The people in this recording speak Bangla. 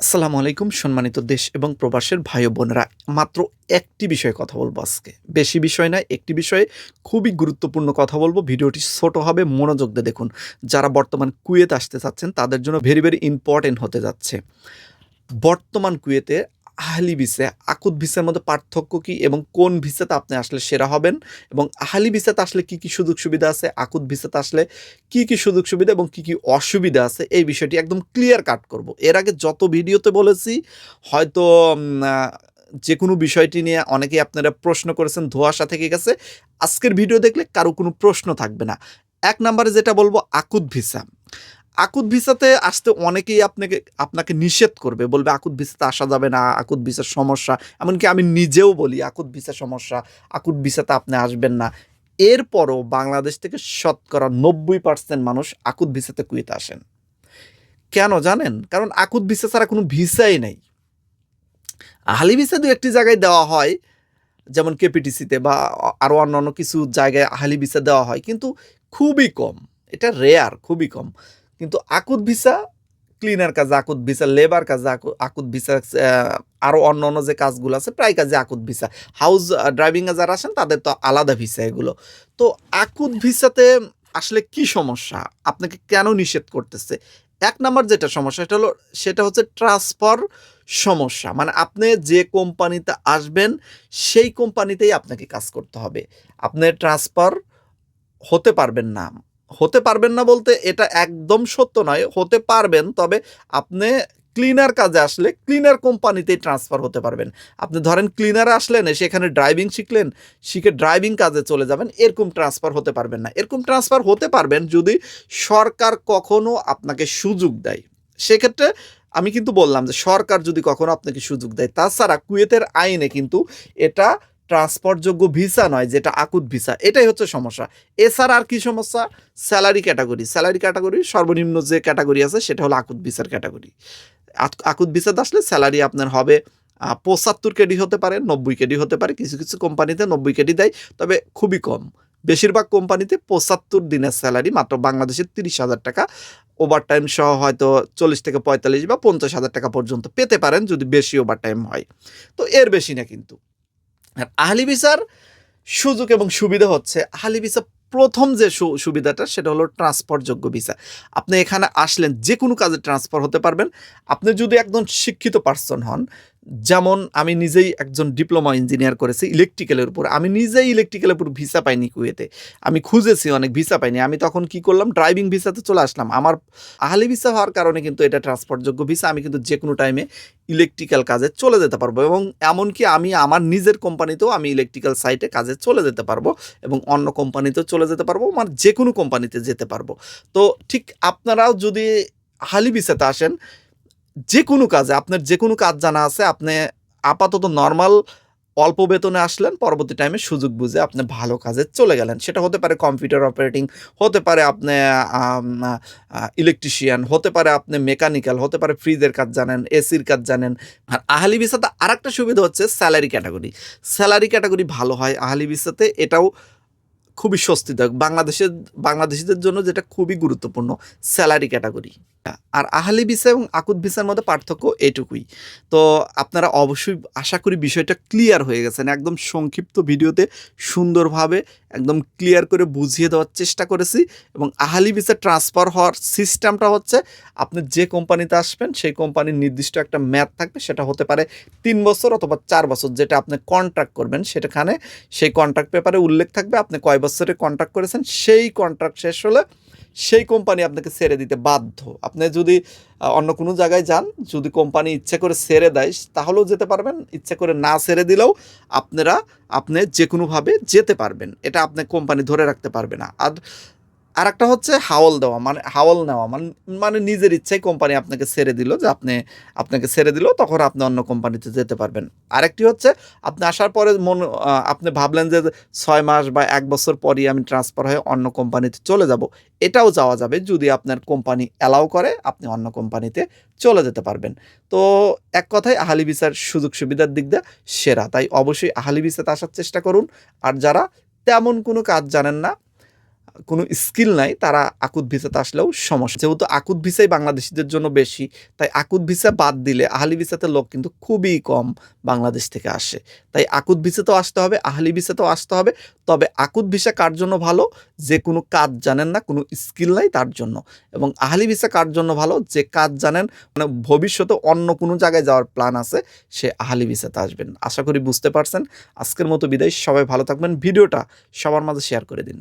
আসসালামু আলাইকুম, সম্মানিত দেশ এবং প্রবাসের ভাই বোনেরা। মাত্র একটি বিষয়ে কথা বলব আজকে। বেশি বিষয় নয় একটি বিষয়ে খুবই গুরুত্বপূর্ণ কথা বলব। ভিডিওটি ছোট হবে, মনোযোগ দিয়ে দেখুন। যারা বর্তমান কুয়েত আসতে চাচ্ছেন, তাদের জন্য ভেরি ভেরি ইম্পর্টেন্ট হতে যাচ্ছে। বর্তমান কুয়েতে আহলি ভিসা আকুত ভিসার মধ্যে পার্থক্য কি এবং কোন ভিসাতে আপনি আসলে সেরা হবেন? এবং আহলি ভিসাতে আসলে কি কি সুযোগ সুবিধা আছে? আকুত ভিসাতে আসলে কি কি সুযোগ সুবিধা এবং কি কি অসুবিধা আছে? এই বিষয়টি একদম ক্লিয়ার কাট করব। এর আগে যত ভিডিওতে বলেছি, হয়তো যে কোনো বিষয়টি নিয়ে অনেকেই আপনারা প্রশ্ন করেছেন, ধোয়াশা থেকে গেছে। আজকের ভিডিও দেখলে কারও কোনো প্রশ্ন থাকবে না। এক নম্বরে যেটা বলব আকুত ভিসা। আকুত ভিসাতে আসতে অনেকেই আপনাকে আপনাকে নিষেধ করবে, বলবে আকুত ভিসাতে আসা যাবে না, আকুত ভিসার সমস্যা। এমনকি আমি নিজেও বলি, আকুত ভিসা সমস্যা, আকুত ভিসাতে আপনি আসবেন না। এরপরও বাংলাদেশ থেকে শতকরা নব্বই পার্সেন্ট মানুষ আকুত ভিসাতে কুয়েতে আসেন। কেন জানেন? কারণ আকুত ভিসা ছাড়া কোনো ভিসাই নেই। আহলি ভিসা দু একটি জায়গায় দেওয়া হয়, যেমন কেপিটিসিতে বা আরও অন্যান্য কিছু জায়গায় আহলি ভিসা দেওয়া হয়, কিন্তু খুবই কম। এটা রেয়ার খুবই কম। কিন্তু আকুত ভিসা ক্লিনার কাজে আকুত ভিসা লেবার কাজে আকু- আকুত ভিসা আরও অন্য অন্য যে কাজগুলো আছে, প্রায় কাজে আকুত ভিসা। হাউস ড্রাইভিংয়ে যারা আসেন, তাদের তো আলাদা ভিসা এগুলো। তো আকুত ভিসাতে আসলে কি সমস্যা? আপনাকে কেন নিষেধ করতেছে? এক নম্বর যেটা সমস্যা, সেটা হলো, সেটা হচ্ছে ট্রান্সফার সমস্যা। মানে আপনি যে কোম্পানিতে আসবেন, সেই কোম্পানিতেই আপনাকে কাজ করতে হবে। আপনি ট্রান্সফার হতে পারবেন না। হতে পারবেন না বলতে এটা একদম সত্য নয়, হতে পারবেন, তবে আপনি ক্লিনার কাজে আসলে ক্লিনার কোম্পানিতেই ট্রান্সফার হতে পারবেন। আপনি ধরেন ক্লিনারে আসলেন, এসে এখানে ড্রাইভিং শিখলেন, শিখে ড্রাইভিং কাজে চলে যাবেন, এরকম ট্রান্সফার হতে পারবেন না। এরকম ট্রান্সফার হতে পারবেন যদি সরকার কখনো আপনাকে সুযোগ দেয়। সেক্ষেত্রে আমি কিন্তু বললাম যে সরকার যদি কখনো আপনাকে সুযোগ দেয়, তাছাড়া কুয়েতের আইনে কিন্তু এটা ট্রান্সপোর্টযোগ্য ভিসা নয়, যেটা আকুত ভিসা এটাই হচ্ছে সমস্যা। এছাড়া আর কি সমস্যা? স্যালারি ক্যাটাগরি স্যালারি ক্যাটাগরি সর্বনিম্ন যে ক্যাটাগরি আছে, সেটা হলো আকুত ভিসার ক্যাটাগরি আকুত ভিসাতে আসলে স্যালারি আপনার হবে পঁচাত্তর কেডি হতে পারে, নব্বই কেডি হতে পারে, কিছু কিছু কোম্পানিতে নব্বই কেডি দেয়, তবে খুবই কম। বেশিরভাগ কোম্পানিতে পঁচাত্তর দিনের স্যালারি মাত্র বাংলাদেশের তিরিশ হাজার টাকা। ওভার টাইম সহ হয়তো চল্লিশ থেকে পঁয়তাল্লিশ বা পঞ্চাশ হাজার টাকা পর্যন্ত পেতে পারেন, যদি বেশি ওভার টাইম হয়। তো এর বেশি না কিন্তু। আহলি ভিসার সুযোগ এবং সুবিধা হচ্ছে। আহলি ভিসা প্রথম যে সুবিধাটা সেটা হলো ট্রান্সফারযোগ্য ভিসা আপনি এখানে আসলেন যে কোনো কাজে ট্রান্সফার হতে পারবেন। আপনি যদি একজন শিক্ষিত পার্সন হন যেমন আমি নিজেই একজন ডিপ্লোমা ইঞ্জিনিয়ার করেছি ইলেকট্রিক্যালের উপর। আমি নিজেই ইলেকট্রিক্যালের উপর ভিসা পাইনি কুয়েতে। আমি খুঁজেছি অনেক ভিসা পাইনি। আমি তখন কি করলাম? ড্রাইভিং ভিসাতে চলে আসলাম। আমার আহলি ভিসা হওয়ার কারণে কিন্তু এটা ট্রান্সপোর্টযোগ্য ভিসা। আমি কিন্তু যে কোনো টাইমে ইলেকট্রিক্যাল কাজে চলে যেতে পারব এবং এমনকি আমি আমার নিজের কোম্পানিতেও আমি ইলেকট্রিক্যাল সাইটে কাজে চলে যেতে পারব এবং অন্য কোম্পানিতেও চলে যেতে পারব আমার যে কোনো কোম্পানিতে যেতে পারব। তো ঠিক আপনারাও যদি হালি ভিসাতে আসেন যে কোনো কাজে, আপনার যে কোনো কাজ জানা আছে, আপনি আপাতত নর্মাল অল্প বেতনে আসলেন, পরবর্তী টাইমে সুযোগ বুঝে আপনি ভালো কাজে চলে গেলেন। সেটা হতে পারে কম্পিউটার অপারেটিং হতে পারে আপনি ইলেকট্রিশিয়ান হতে পারে আপনি মেকানিক্যাল হতে পারে ফ্রিজের কাজ জানেন এসির কাজ জানেন। আর আহলি ভিসাতে আরেকটা সুবিধা হচ্ছে স্যালারি ক্যাটাগরি স্যালারি ক্যাটাগরি ভালো হয় আহালি ভিসাতে এটাও খুবই স্বস্তিদায়ক। বাংলাদেশের, বাংলাদেশিদের জন্য যেটা খুবই গুরুত্বপূর্ণ স্যালারি ক্যাটাগরি আর আহলি ভিসা এবং আকুত ভিসার মধ্যে পার্থক্য এটুকুই। তো আপনারা অবশ্যই আশা করি বিষয়টা ক্লিয়ার হয়ে গেছেন একদম সংক্ষিপ্ত ভিডিওতে সুন্দরভাবে একদম ক্লিয়ার করে বুঝিয়ে দেওয়ার চেষ্টা করেছি এবং আহালি ভিসা ট্রান্সফার হওয়ার সিস্টেমটা হচ্ছে আপনি যে কোম্পানিতে আসবেন, সেই কোম্পানির নির্দিষ্ট একটা ম্যাথ থাকবে। সেটা হতে পারে তিন বছর অথবা চার বছর যেটা আপনি কন্ট্রাক্ট করবেন সেটাখানে সেই কন্ট্রাক্ট পেপারে উল্লেখ থাকবে আপনি কয় বছরে কন্ট্রাক্ট করেছেন, সেই কন্ট্রাক্ট শেষ হলে সেই কোম্পানি আপনাকে ছেড়ে দিতে বাধ্য। আপনি যদি অন্য কোনো জায়গায় যান, যদি কোম্পানি ইচ্ছে করে ছেড়ে দেয়, তাহলেও যেতে পারবেন। ইচ্ছে করে না ছেড়ে দিলেও আপনারা, আপনি যে কোনোভাবে যেতে পারবেন। এটা আপনি কোম্পানি ধরে রাখতে পারবে না। আর আর একটা হচ্ছে হাওল দেওয়া মানে হাওল নেওয়া মানে মানে নিজের ইচ্ছায় কোম্পানি আপনাকে ছেড়ে দিল যে আপনি, আপনাকে ছেড়ে দিল, তখন আপনি অন্য কোম্পানিতে যেতে পারবেন। আরেকটি হচ্ছে, আপনি আসার পরে মন আপনি ভাবলেন যে ছয় মাস বা এক বছর পরই আমি ট্রান্সফার হয়ে অন্য কোম্পানিতে চলে যাব। এটাও যাওয়া যাবে যদি আপনার কোম্পানি অ্যালাউ করে, আপনি অন্য কোম্পানিতে চলে যেতে পারবেন। তো এক কথায় আহালি ভিসার সুযোগ সুবিধার দিক দিয়ে সেরা। তাই অবশ্যই আহালি ভিসাতে আসার চেষ্টা করুন। আর যারা তেমন কোনো কাজ জানেন না কোনো স্কিল নাই, তারা আকুত ভিসাতে আসলেও সমস্যা। যেহেতু আকুত ভিসাই বাংলাদেশিদের জন্য বেশি, তাই আকুত ভিসা বাদ দিলে আহলি ভিসাতে লোক কিন্তু খুবই কম বাংলাদেশ থেকে আসে। তাই আকুত ভিসাতেও আসতে হবে, আহলি ভিসাতেও আসতে হবে। তবে আকুত ভিসা কার জন্য ভালো? যে কোনো কাজ জানেন না, কোনো স্কিল নাই তার জন্য। এবং আহলি ভিসা কার জন্য ভালো? যে কাজ জানেন মানে ভবিষ্যতে অন্য কোনো জায়গায় যাওয়ার প্ল্যান আছে, সে আহলি ভিসাতে আসবেন। আশা করি বুঝতে পারছেন। আজকের মতো বিদায়। সবাই ভালো থাকবেন। ভিডিওটা সবার মাঝে শেয়ার করে দিন।